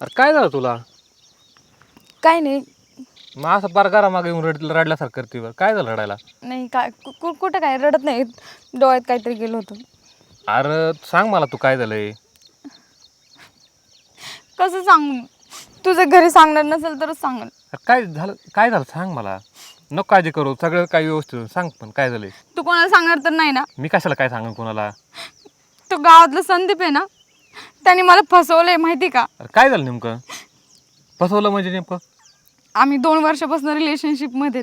अरे काय झालं तुला? काय नाही. मग असं पार घरा मागे येऊन रड रडल्यासारखं करते बरं. काय झालं रडायला? नाही काय कु- कु- कुठं काय? रडत नाही. डोळ्यात काहीतरी गेलं होतं. अरे सांग मला तू काय झालंय? कसं सांगू? तुझं घरी सांगणार नसेल तरच सांगेल. अरे काय झालं काय झालं सांग मला. नको काळजी करू. सगळं काय व्यवस्थित होईल. सांग पण काय झालंय? तू कोणाला सांगणार तर नाही ना. मी कशाला काय सांगेन कोणाला? तो गावातला संदीप आहे ना? त्याने मला फसवलंय माहिती का? अरे काय झालं नेमकं? फसवलं म्हणजे नेमकं? आम्ही दोन वर्षापासून रिलेशनशिपमध्ये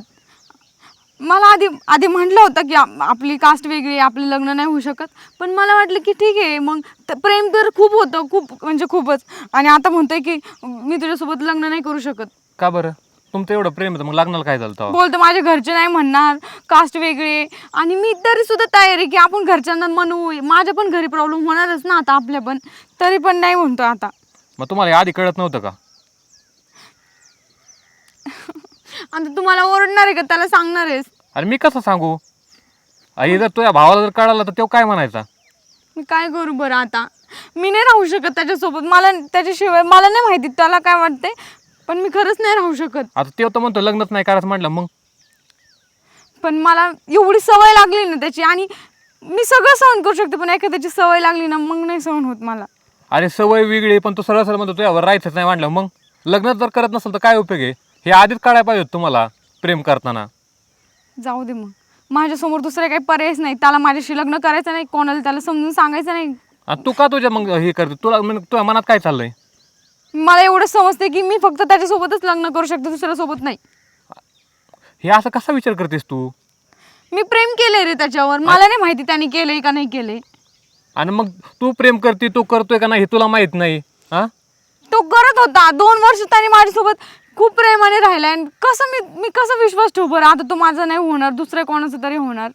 मला आधी आधी म्हटलं होतं की आप- आपली कास्ट वेगळी आहे आपलं लग्न नाही होऊ शकत. पण मला वाटलं की ठीक आहे मग त- प्रेम तर खूप होतं खूप म्हणजे खूपच. आणि आता म्हणतोय की मी तुझ्यासोबत लग्न नाही करू शकत. का बरं? तुमचं एवढं प्रेम आहे तर मग लग्नाला काय झालं तेव्हा? बोलतो माझे घरचे नाही म्हणणार कास्ट वेगळे. आणि मी तरी सुद्धा तयार आहे की आपण घरच्यांना म्हणू. माझ्या पण घरी प्रॉब्लेम होणारच ना आता आपल्या पण. तरी पण नाही म्हणतो आता. मग तुम्हाला हे आधी कळत नव्हतं का? आता तुम्हाला ओरडणार आहे का? त्याला सांगणार आहेस. अरे मी कसं सांगू? आई जर तुझ्या भावाला जर कळालं तर तो काय म्हणायचा? मी काय करू बरं आता? मी नाही राहू शकत त्याच्यासोबत. मला त्याच्याशिवाय मला नाही माहिती त्याला काय वाटते पण मी खरंच नाही राहू शकत. आता ते तर म्हणतो लग्नच नाही करायचं म्हटलं मग? पण मला एवढी सवय लागली ना त्याची आणि मी सगळं सहन करू शकते पण एखाद्याची सवय लागली ना मग नाही सहन होत मला. अरे सवय वेगळी पण तू सरळ सरळ म्हणतो तुझ्यावर राहायचंच नाही म्हटलं मग? लग्न जर करत नसेल तर काय उपयोग आहे? हे आधीच काढायला पाहिजे होतं तुम्हाला प्रेम करताना. जाऊ दे मग. माझ्यासमोर दुसरे काही पर्यायच नाही. त्याला माझ्याशी लग्न करायचं नाही कोणाला त्याला समजून सांगायचं नाही. आणि तू का तुझ्या मग हे करते? तुला म्हणजे तुझ्या मनात काय चाललंय? मला एवढं समजते की मी फक्त त्याच्यासोबतच लग्न करू शकते दुसऱ्यासोबत नाही. हे असं कसा विचार करतेस तू? मी प्रेम केलंय रे त्याच्यावर. मला नाही माहिती त्याने केलंय का नाही केलंय. आणि मग तू प्रेम करते तू करतोय का नाही हे तुला माहीत नाही हा? तो करत होता. दोन वर्ष त्याने माझ्यासोबत खूप प्रेमाने राहिलाय आणि कसं मी मी कसं विश्वास ठेवू बरं? आता तो माझा नाही होणार दुसऱ्या कोणाचं तरी होणार.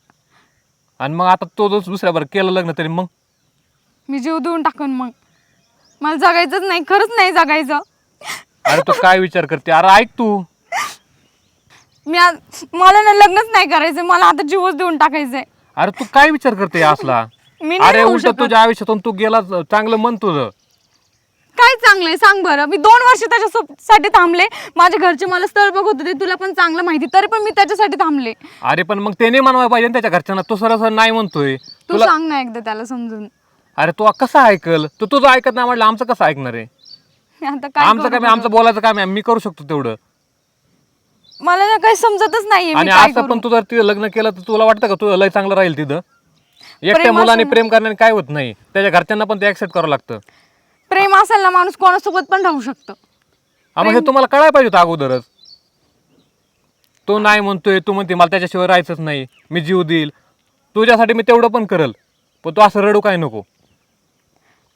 आणि मग आता तो जर दुसऱ्यावर केलं लग्न तरी मग? मी जीव देऊन टाकन मग. मला जगायचंच नाही खरंच नाही जगायचं. अरे तू काय विचार करते? अरे ऐक तू. मी मला ना लग्नच नाही करायचं मला आता जीवच देऊन टाकायचंय. अरे तू काय विचार करते असला? मी नाही अरे राहू उलट शकत. तुझ्या आयुष्यातून तू गेला चांगलं मन तुझं. काय चांगलंय? सांग बरं. मी दोन वर्ष त्याच्यासाठी थांबले. माझ्या घरचे मला स्थळ बघत होते तुला पण चांगलं माहिती. तरी पण मी त्याच्यासाठी थांबले. अरे पण मग त्याने मानवायला पाहिजे ना त्याच्या घरच्यांना. तू सरळ सरळ नाही म्हणतोय. तू तुला सांग ना एकदा त्याला समजून. अरे तू कसं ऐकल? तू तुझं ऐकत नाही म्हटलं आमचं कसं ऐकणार आहे? आता काय आमचं करू काम आहे? आमचं बोलायचं काम आहे मी करू शकतो तेवढं. मला ना काही समजतच नाहीये मी आणि काय असं करू? पण तू जर तिथं लग्न केलं तर तुला वाटतं का तुझं लय चांगलं राहील तिथं? एकट्या मुलाने प्रेम करण्याने काय होत नाही. त्याच्या घरच्यांना पण ते ऍक्सेप्ट करावं लागतं. प्रेम असेल ना माणूस कोणासोबत पण राहू शकतं. हा, मग हे तुम्हाला कळायला पाहिजे होतं अगोदरच. तो नाही म्हणतोय तू म्हणते मला त्याच्याशिवाय राहायचंच नाही. मी जीव देईल. तुझ्यासाठी मी तेवढं पण करल. पण तू असं रडू काय नको.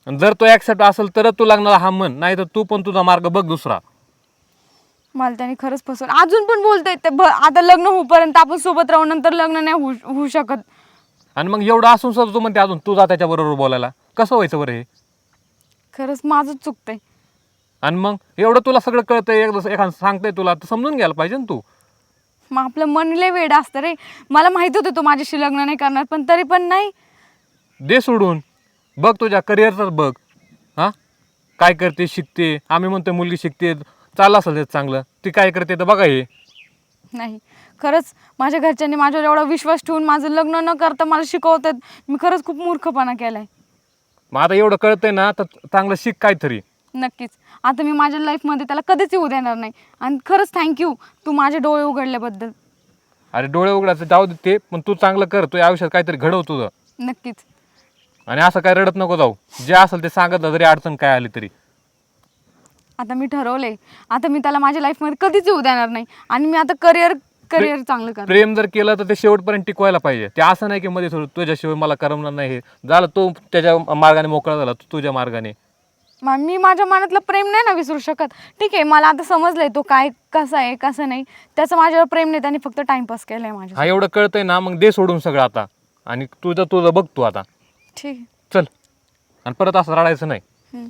आणि जर तो ऍक्सेप्ट असेल तरच तू लग्नाला हा म्हण नाही तर तू पण तुझा मार्ग बघ दुसरा. मला त्याने खरंच फसवलं. अजून पण बोलतोय ते भ- आता लग्न होईपर्यंत आपण सोबत राहू नंतर लग्न नाही होऊ होऊ शकत. आणि मग एवढं असून सुद्धा तू म्हणते अजून तुझा त्याच्याबरोबर बोलायला. कसं व्हायचं बरं हे? खरंच माझंच चुकतंय. आणि मग एवढं तुला सगळं कळतंय एकदा एखादं सांगतंय तुला तर समजून घ्यायला पाहिजे ना तू. मग आपलं मन लय वेड असतं रे. मला माहीत होतं तो माझ्याशी लग्न नाही करणार पण तरी पण नाही. दे सोडून. बघ तुझ्या करिअरचाच बघ. हां? काय करते शिकते? आम्ही म्हणतो मुलगी शिकते चाललं असेल ते चांगलं. ती काय करते तर बघा हे. नाही खरंच माझ्या घरच्यांनी माझ्यावर एवढा विश्वास ठेवून माझं लग्न न करता मला शिकवतात. मी खरंच खूप मूर्खपणा केलाय. मग आता एवढं कळतंय ना तर चांगलं शिक काहीतरी. नक्कीच. आता मी माझ्या लाईफमध्ये त्याला कधीच येऊ देणार नाही. आणि खरंच थँक्यू तू माझे डोळे उघडल्याबद्दल. अरे डोळे उघडायचं जाऊ दे ते पण तू चांगलं कर. तुझ्या आयुष्यात काहीतरी घडव तुझं. नक्कीच. आणि असं काय रडत नको जाऊ. जे असेल ते सांगत जा, जरी अडचण काय आली तरी. आता मी ठरवलंय. आता मी त्याला माझ्या लाईफमध्ये कधीच येऊ देणार नाही. आणि मी आता करिअर करिअर चांगलं कर प्रेम जर केलं तर ते शेवटपर्यंत टिकवायला पाहिजे. ते असं नाही की मध्ये थोडं तुझ्याशिवाय मला करमणार नाही हे. झालं तो त्याच्या मार्गाने मोकळा झाला तू तुझ्या मार्गाने. मी माझ्या मनातलं प्रेम नाही ना विसरू शकत. ठीक आहे मला आता समजलंय तो काय कसा आहे कसं नाही. त्याचं माझ्यावर प्रेम नाही त्याने फक्त टाइमपास केलाय माझ्या हा एवढं कळतंय ना मग दे सोडून सगळं आता. आणि तुझं तुझं बघ तू आता. ठीक आहे. चल. आणि परत असं रडायचं नाही. हम्म.